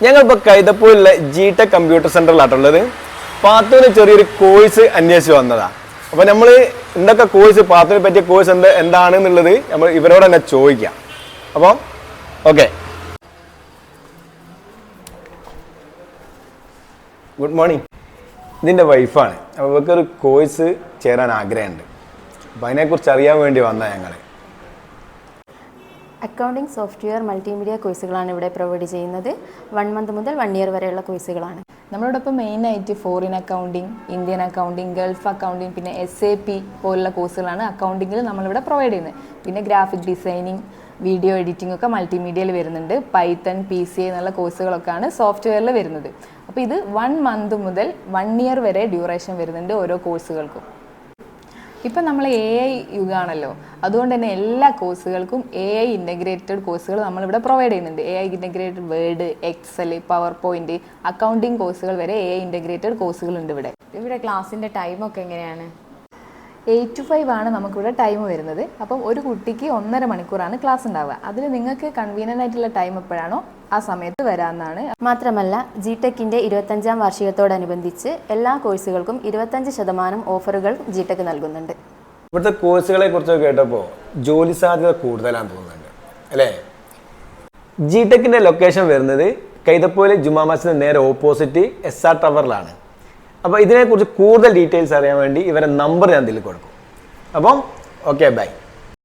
ഞങ്ങളിപ്പോൾ കൈതപ്പൂരിലെ G tech computer സെന്ററിലാട്ടുള്ളത് പാത്തുവിന് ചെറിയൊരു കോഴ്സ് അന്വേഷിച്ച് വന്നതാണ് അപ്പോൾ നമ്മൾ എന്തൊക്കെ കോഴ്സ് പാത്തുവിനെ പറ്റിയ കോഴ്സ് എന്ത് എന്താണെന്നുള്ളത് നമ്മൾ ഇവരോട് തന്നെ ചോദിക്കാം. അപ്പോൾ ഓക്കെ ഗുഡ് മോർണിംഗ് ഇതിന്റെ വൈഫാണ് അപ്പോൾ ഇവർക്കൊരു കോഴ്സ് ചേരാൻ ആഗ്രഹമുണ്ട്. അപ്പോൾ അതിനെക്കുറിച്ച് അറിയാൻ വേണ്ടി വന്നതാണ് ഞങ്ങൾ അക്കൗണ്ടിംഗ് സോഫ്റ്റ്വെയർ മൾട്ടിമീഡിയ കോഴ്സുകളാണ് ഇവിടെ പ്രൊവൈഡ് ചെയ്യുന്നത്. വൺ മന്ത് മുതൽ വൺ ഇയർ വരെയുള്ള കോഴ്സുകളാണ്. നമ്മളോടൊപ്പം മെയിനായിട്ട് foreign accounting Indian accounting Gulf accounting പിന്നെ എസ് എ പി പോലുള്ള കോഴ്സുകളാണ് അക്കൗണ്ടിങ്ങിൽ നമ്മളിവിടെ പ്രൊവൈഡ് ചെയ്യുന്നത്. പിന്നെ ഗ്രാഫിക് ഡിസൈനിങ് വീഡിയോ എഡിറ്റിംഗ് ഒക്കെ മൾട്ടിമീഡിയയിൽ വരുന്നുണ്ട്. പൈത്തൺ പി സി എന്നുള്ള കോഴ്സുകളൊക്കെയാണ് സോഫ്റ്റ്വെയറിൽ വരുന്നത്. അപ്പോൾ ഇത് വൺ മന്ത് മുതൽ വൺ ഇയർ വരെ ഡ്യൂറേഷൻ വരുന്നുണ്ട് ഓരോ കോഴ്സുകൾക്കും. ഇപ്പം നമ്മൾ എ ഐ യുഗമാണല്ലോ അതുകൊണ്ട് തന്നെ എല്ലാ കോഴ്സുകൾക്കും എ ഐ ഇന്റഗ്രേറ്റഡ് കോഴ്സുകൾ നമ്മളിവിടെ പ്രൊവൈഡ് ചെയ്യുന്നുണ്ട്. A I integrated Word Excel PowerPoint accounting കോഴ്സുകൾ വരെ എ ഐ ഇന്റഗ്രേറ്റഡ് കോഴ്സുകൾ ഉണ്ട് ഇവിടെ. ഇവിടെ ക്ലാസ്സിന്റെ ടൈമൊക്കെ എങ്ങനെയാണ്? എയ്റ്റ് ടു ഫൈവ് ആണ് നമുക്കിവിടെ ടൈം വരുന്നത്. അപ്പം ഒരു കുട്ടിക്ക് ഒന്നര മണിക്കൂറാണ് ക്ലാസ് ഉണ്ടാവുക. അതിൽ നിങ്ങൾക്ക് കൺവീനിയന്റ് ആയിട്ടുള്ള ടൈം എപ്പോഴാണോ ആ സമയത്ത് വരാമെന്നാണ് മാത്രമല്ല ജി ടെക്കിന്റെ ഇരുപത്തഞ്ചാം വാർഷികത്തോടനുബന്ധിച്ച് എല്ലാ കോഴ്സുകൾക്കും ഇരുപത്തഞ്ച് ശതമാനം ഓഫറുകൾ ജി ടെക് നൽകുന്നുണ്ട്. ഇവിടുത്തെ കോഴ്സുകളെ കുറിച്ചൊക്കെ കേട്ടപ്പോൾ ജോലി സാധ്യത കൂടുതലാണ് തോന്നുന്നുണ്ട് അല്ലേ? ജി ടെക്കിന്റെ ലൊക്കേഷൻ വരുന്നത് കൈതപ്പോലെ ജുമാ മസ്ജിദ് നേരെ ഓപ്പോസിറ്റ് എസ് ആർ ടവറിലാണ് അപ്പോൾ ഇതിനെക്കുറിച്ച് കൂടുതൽ ഡീറ്റെയിൽസ് അറിയാൻ വേണ്ടി ഇവരെ നമ്പർ ഞാൻ ഇതിൽ കൊടുക്കും. അപ്പം ഓക്കെ ബൈ